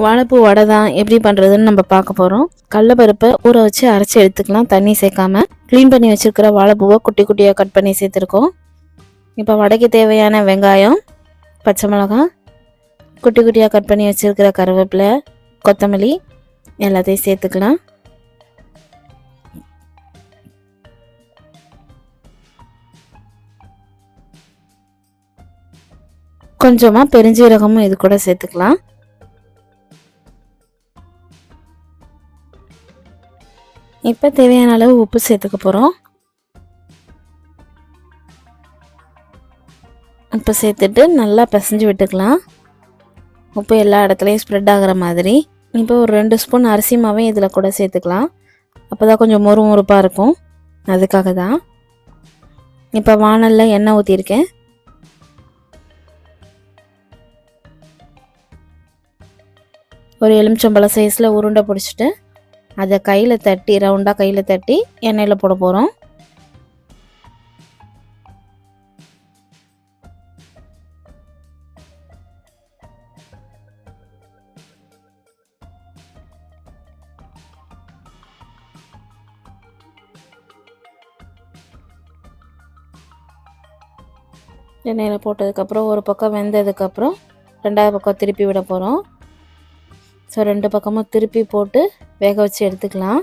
வாழைப்பூ வடை தான் எப்படி பண்ணுறதுன்னு நம்ம பார்க்க போகிறோம் கடலப்பருப்பை ஊற வச்சு அரைச்சி எடுத்துக்கலாம். தண்ணி சேர்க்காம க்ளீன் பண்ணி வச்சுருக்கிற வாழைப்பூவை குட்டி குட்டியாக கட் பண்ணி சேர்த்துருக்கோம். இப்போ வடைக்கு தேவையான வெங்காயம் பச்சை மிளகாய் குட்டி குட்டியாக கட் பண்ணி வச்சுருக்கிற கருவேப்பிலை கொத்தமல்லி எல்லாத்தையும் சேர்த்துக்கலாம். கொஞ்சமாக பெருஞ்சீரகமும் இது கூட சேர்த்துக்கலாம். இப்போ தேவையான அளவு உப்பு சேர்த்துக்க போகிறோம் உப்பு சேர்த்துட்டு நல்லா பிசைஞ்சு விட்டுக்கலாம். உப்பு எல்லா இடத்துலையும் ஸ்ப்ரெட் ஆகிற மாதிரி. இப்போ ஒரு ரெண்டு ஸ்பூன் அரிசி மாவையும் இதில் கூட சேர்த்துக்கலாம். அப்போ தான் கொஞ்சம் மொறு மொறுப்பாக இருக்கும். அதுக்காக தான். இப்போ வானலில் எண்ணெய் ஊற்றிருக்கேன் ஒரு எலுமிச்சம்பழம் சைஸில் உருண்டை பிடிச்சிட்டு அதை கையில் தட்டி ரவுண்டாக கையில் தட்டி எண்ணெயில் போட போகிறோம் எண்ணெயில் போட்டதுக்கப்புறம் ஒரு பக்கம் வெந்ததுக்கப்புறம் ரெண்டாவது பக்கம் திருப்பி விட போகிறோம் ஸோ ரெண்டு பக்கமும் திருப்பி போட்டு வேக வச்சு எடுத்துக்கலாம்.